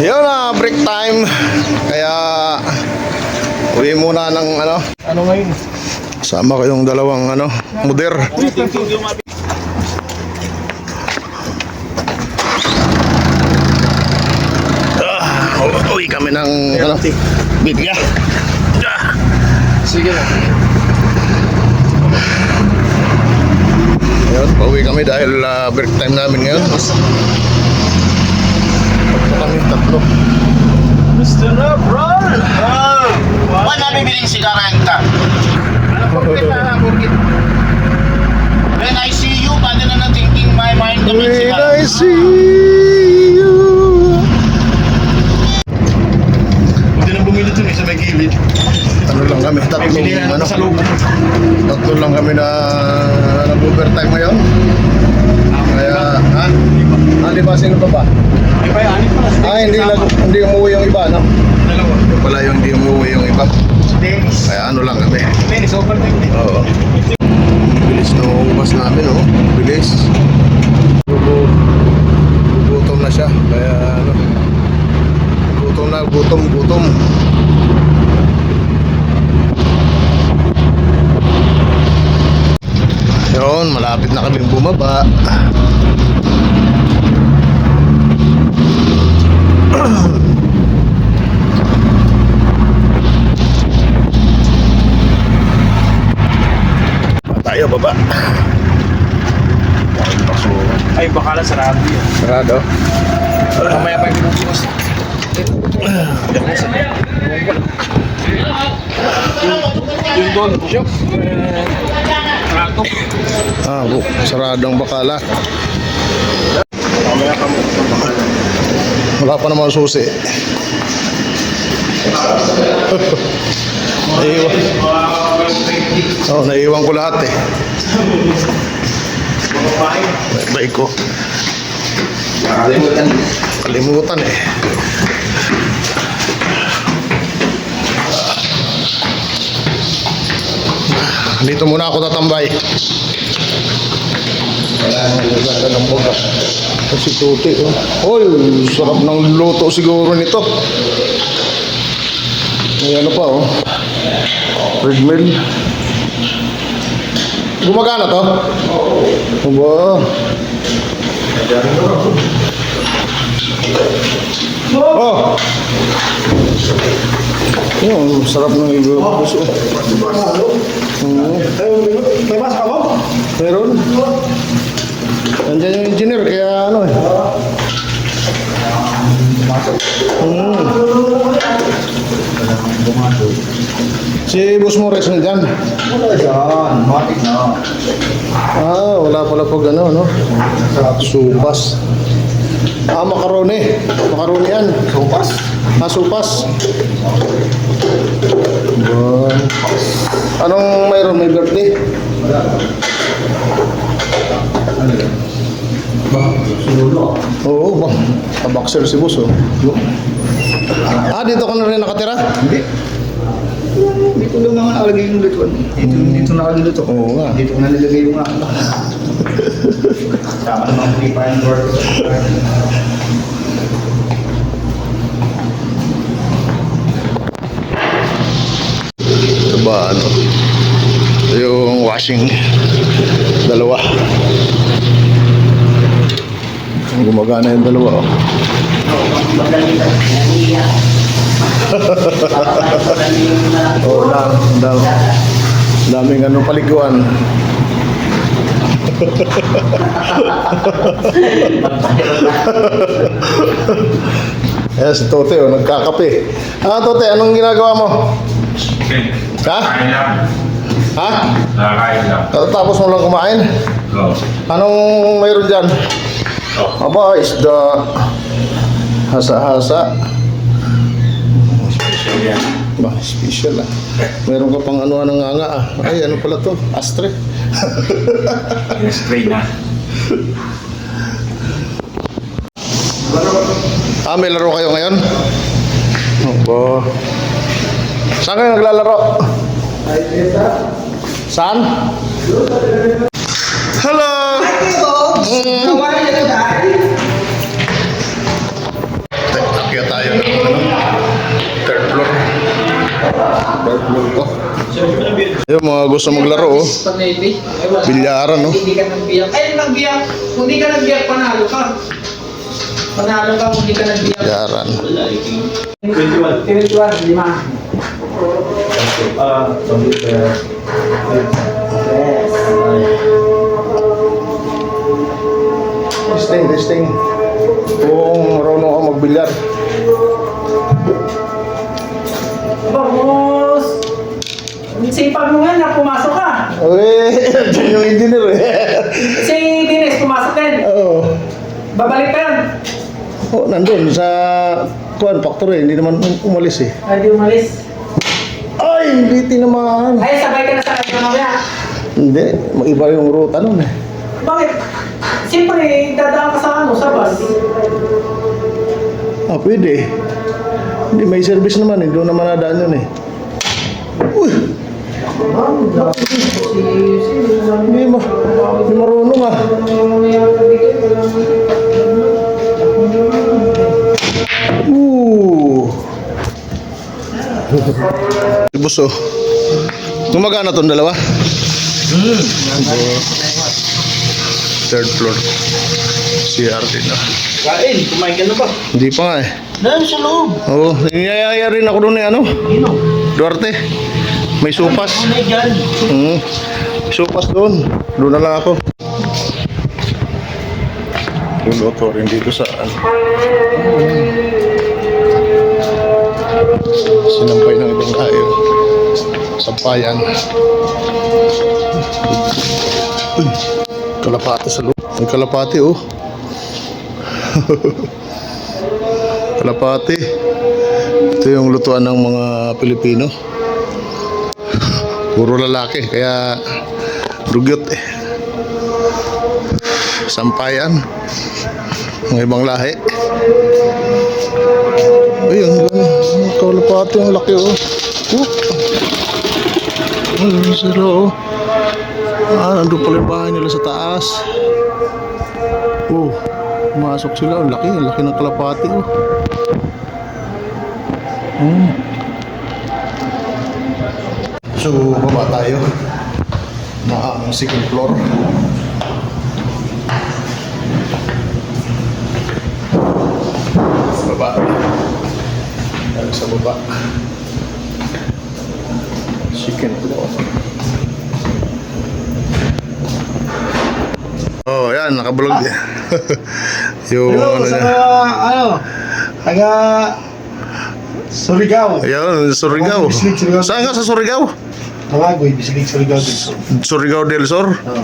Yun na, break time. Kaya, uwi muna ng ano, Ano ngayon? sama ko yung dalawang ano, mudir. Ah, uwi kami ng ano, bigya. Ah. Sige na. Ayun, pauwi kami dahil ah, break time namin ngayon. Tatlo kami, tatlo. Mr. Lebron! Wala na bibiling sigara yung ka. When I see you, pwede na na thinking my mind kami When. I see you. Hindi na bumili dun eh, sa may gilid. Ano lang kami, tatlong ano, sa loob. tatlo lang kami na nag-overtime ngayon. Kaya, ha? Ah, di ba? Sino pa ba? Ay ba, anin pala. Ah, hindi, nag, hindi umuwi yung iba, no? Dalawa. Yung pala yung hindi umuwi yung iba. Dennis. Kaya ano lang kami. Dennis, overtime din. Oo. Bilis na ubas namin, oh. Bilis. Gugu- Gugutom na siya. Kaya ano. Gutom na, gutom, gutom. Yun, malapit na kaming bumaba. Tayo baba. Ay, baka lang sarado yun. Sarado. Mamaya pa yung pinupukas. Yung doon. Sarado. Ah, bu saradong bakala. Mamaya ka mo. Wala pa naman susi. naiwan. Oh, naiwan ko lahat eh. Baik ko. Kalimutan eh. Dito muna ako tatambay. Ang ganda ng buga. Si Tuti. Oh. Oy, sarap ng luto siguro nito. May ano pa oh. Red mill. Gumagana to? Aba. Oh. Yun, sarap ng. Oo. May mas ka mo? Meron. Nandiyan yung engineer, kaya ano eh. Hmm. Si Boss Morris na dyan. Wala dyan, matik na. Ah, wala pala pag ano, no? Supas. Ah, makaroni. Makaroni yan. Sopas? Ah, supas. Anong mayroon? May birthday? Sulo. Oo, ba? Kaboxer si Boss, oh. Ah, dito ka na rin nakatira? Hindi. Dito lang naman nakalagay yung lutuan. Dito, dito nakaluluto. Oo nga. Dito ko nalilagay yung ako. Tama naman free pa yung work. Ito ba, ano? Yung washing. Dalawa. Gumagana yung dalawa, oh. Oo lang. Dam, daming ano paliguan. Ayan si Tote, oh, nagkakape. Ah, Tote, anong ginagawa mo? Ha? Ha? Nakakain lang. Tapos mo lang kumain? Oo. Anong mayroon dyan? Oh. Aba, isda. Hasa-hasa. Special yan. Ba, special ah. Meron ka pang ano ng nga ah. Ay, ano pala to? Astre. Spray na. Ah, may laro kayo ngayon? Opo. Saan kayo naglalaro? Saan? Hello! Mm. Akyat tayo ng ano? Third floor. Third floor to. Yung mga gusto maglaro, oh. Bilyaran, oh. Hindi ka nagbiyak. Ay, nagbiyak. Kung hindi ka nagbiyak, panalo ka. Panalo ka kung hindi ka nagbiyak. Bilyaran. 21. 21, lima. Ah, Testing, testing. Kung marunong ka magbilyar. Vamos! Sipag mo nga na pumasok ka. Okay, dyan yung engineer eh. Si Dines, pumasok din. Oo. Babalik ka yan. Oh, nandun sa kuan factory, hindi naman umalis eh. Ay, di umalis. Ay, hindi tinamaan. Ay, sabay ka na sa kanya mamaya. Hindi, mag-iba yung ruta nun eh. Bakit? Siyempre, dadaan ka sa ano, sa bus. Ah, pwede. Hindi, may service naman eh. Doon naman nadaan yun eh. Uy, hindi ma, hindi marunong ah. Buso. Gumagana tong dalawa? Third floor. CRT na. Kain, kumain ka na ba? Hindi pa nga eh. Dahil sa loob. Oo, niyayaya rin ako doon eh, ano? Ino. Duarte. May supas. May dyan. Mm. May supas doon. Doon na lang ako. Luluto rin dito sa ano. Sinampay ng ibang kain. Sampayan. Uy, kalapati sa loob. May kalapati oh. kalapati. Ito yung lutuan ng mga Pilipino. Puro lalaki, kaya rugyot eh. Sampayan. Mga ibang lahi. Ayun. Kalapati ang laki oh. Oh. Ayun sila oh. Ah, nandun pala yung bahay nila sa taas. Oh, masok sila. Ang laki, ang laki ng kalapati oh. Hmm. So, baba tayo na ang second floor. Baba. Tayo sa baba. Second floor. Oh, yan, nakablog din. yung Hello, ano sa mga, ano, taga Surigao. Ayun, Surigao. Bislig, Surigao. Saan ka sa Surigao? Tawagoy, bisilig Surigao dito. Surigao del Sur? Oh.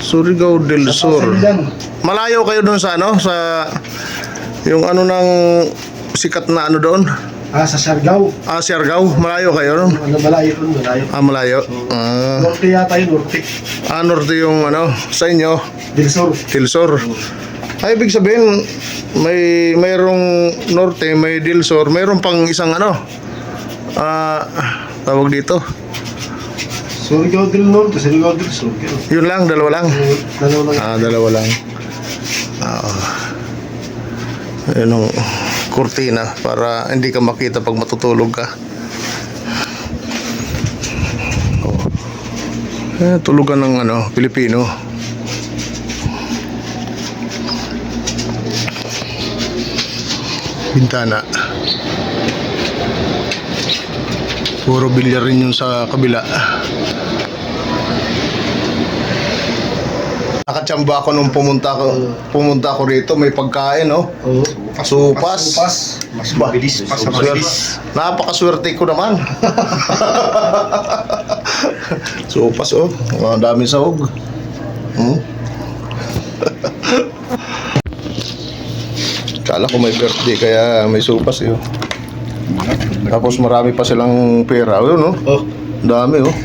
Surigao del Sur. Malayo kayo doon sa ano? Sa yung ano ng sikat na ano doon? Ah, sa Siargao. Ah, Siargao. Malayo kayo doon? Ano, malayo ron, malayo. Ah, malayo. Ah, Norte yata yun, Norte. ah, norte yung ano sa inyo? Del Sur. Tilsor. Ay, ibig sabihin, may mayroong norte, may Dilsor, mayroong pang isang ano, ah, tawag dito. Surigao del Norte, Surigao del Sur. Yun lang, dalawa lang. Dalawa lang. Ah, dalawa lang. Oo. Yun ang kurtina para hindi ka makita pag matutulog ka. Oh. Eh, tulugan ng ano, Pilipino. Bintana. Puro bilyar rin yung sa kabila. Nakachamba ako nung pumunta ko, pumunta ko rito, may pagkain, no? Oo. Supas. Supas. Mas mabilis. Mas mabilis. Napakaswerte ko naman. Supas, oh. Ang dami sahog. Hmm? Kala ko may birthday kaya may supas eh. oh. Tapos marami pa silang pera. Yun, no? Oh, Ang Dami, oh.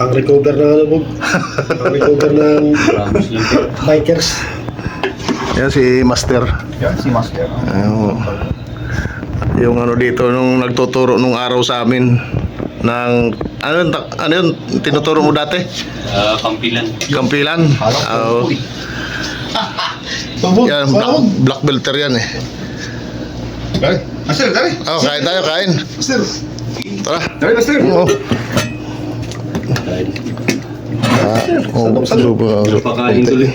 ang recover ng ano, Bob? ang recover ng bikers. Yan si Master. Yan, si Master. Ayun. Yung ano dito nung nagtuturo nung araw sa amin ng ano yun, ano yun tinuturo mo dati? Ah, Pampilan. Kampilan. Oo. Tubog. yan, black, black belter yan eh. Dali. Master, dali. Oh, kain tayo, kain. Master. Tara. Dali, Master. Oo. Ah, oh, super. Pakain tuloy.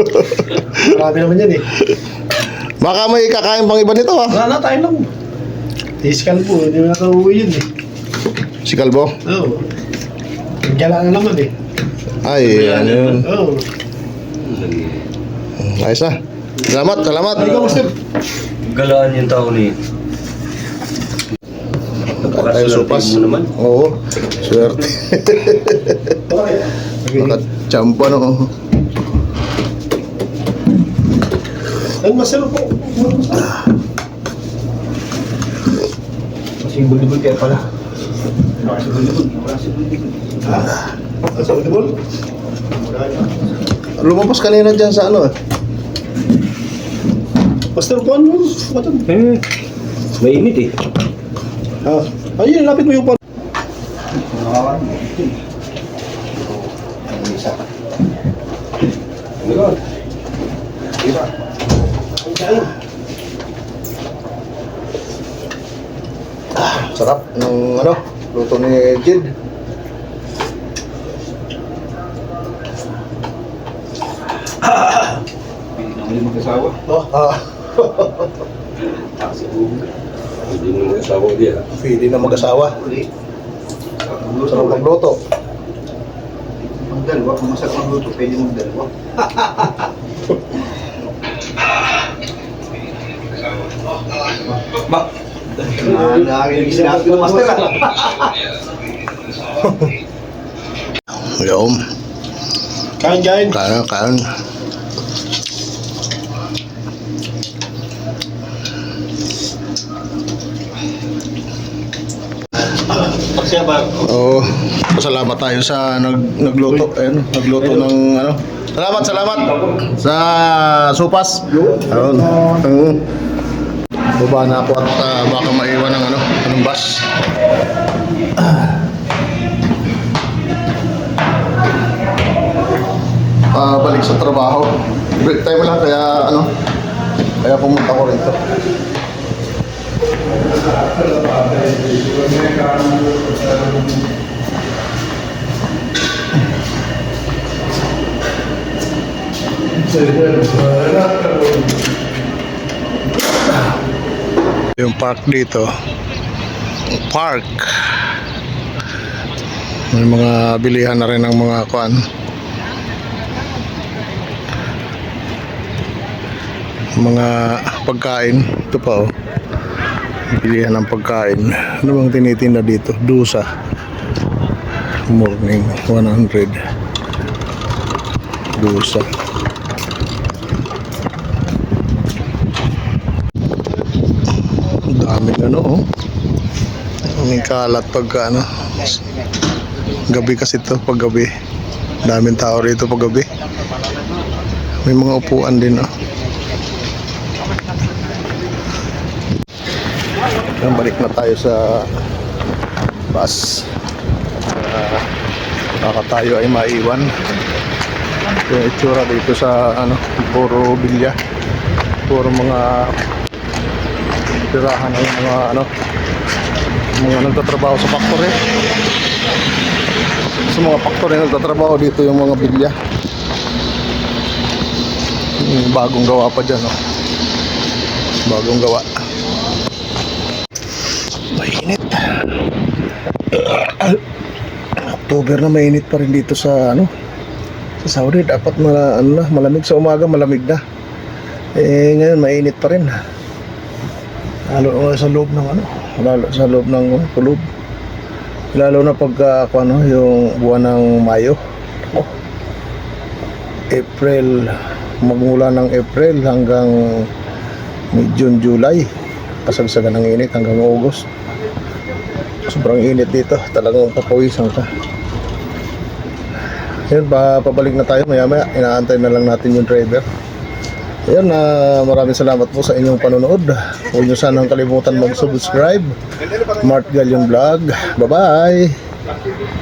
Marami naman yan eh. Baka may kakain pang iba nito ah. Wala na, tayo lang. Tiskan po, hindi na nakauwi yun eh. Si Kalbo. Oo. Gala na naman eh. Ay, ano yun. Oo. Ayos na. Salamat, salamat. Ay, ikaw, sir. Galaan yung tao ni. Tayo supas. mo naman. Oo. Swerte. Nakachampa no. Ang masarap po. Kasi bulibul kaya pala. Ang sarap di bol. Lumabas kanina dyan sa ano eh. Master po, ano? Matan. Eh, mainit eh. Ah, ayun, lapit mo yung pan. Sarap ng ano, luto ni Jid. Oh, ah, Hindi mo mag-asawa dia. pili na mag-asawa. Sarap magluto. Magdalwa, kung masarap ang luto, pwede magdalwa. Ba? Nakakarinig sinabi ko, Master. ah. Yum. Kain, kain. Kain, kain. Pagsaya ba? Oo. Pasalamat tayo sa nag nagluto. Ayun, nagluto ng ano. Salamat, salamat sa supas. Ayun. Baba na ako at ah, baka maiwan ng ano, ng bus. Ah, balik sa trabaho. Break time lang kaya ano. Kaya pumunta ko rito. Yung park dito. Park. May mga bilihan na rin ng mga kuan. Mga pagkain. Ito pa oh. Bilihan ng pagkain. Ano bang tinitinda dito? Dusa. Morning 100. Dusa. Ang daming ano oh. Daming kalat pagka ano. Gabi kasi to pag gabi. Daming tao rito pag gabi. May mga upuan din oh. Yan, balik na tayo sa bus. Uh, baka tayo ay maiwan. Yung itsura dito sa ano, puro bilya. Puro mga tirahan ng mga ano mga nagtatrabaho sa factory. Sa mga factory nagtatrabaho dito yung mga bilya. Hmm, bagong gawa pa dyan oh. bagong gawa. Mainit. October na mainit pa rin dito sa ano sa Saudi. Dapat mala, ano malamig sa umaga malamig na. Eh ngayon mainit pa rin lalo na sa loob ng ano? Lalo sa loob ng kulob lalo na pagka ako, ano, yung buwan ng Mayo. Oh, April magmula ng April hanggang June, July. Kasagsagan ng init hanggang August. Sobrang init dito. Talagang papawisan ka. Yun pa, pabalik na tayo. Maya maya inaantay na lang natin yung driver Ayun, na maraming salamat po sa inyong panonood. Huwag niyo sanang kalimutan mag-subscribe. Mart Galion Vlog. Bye-bye!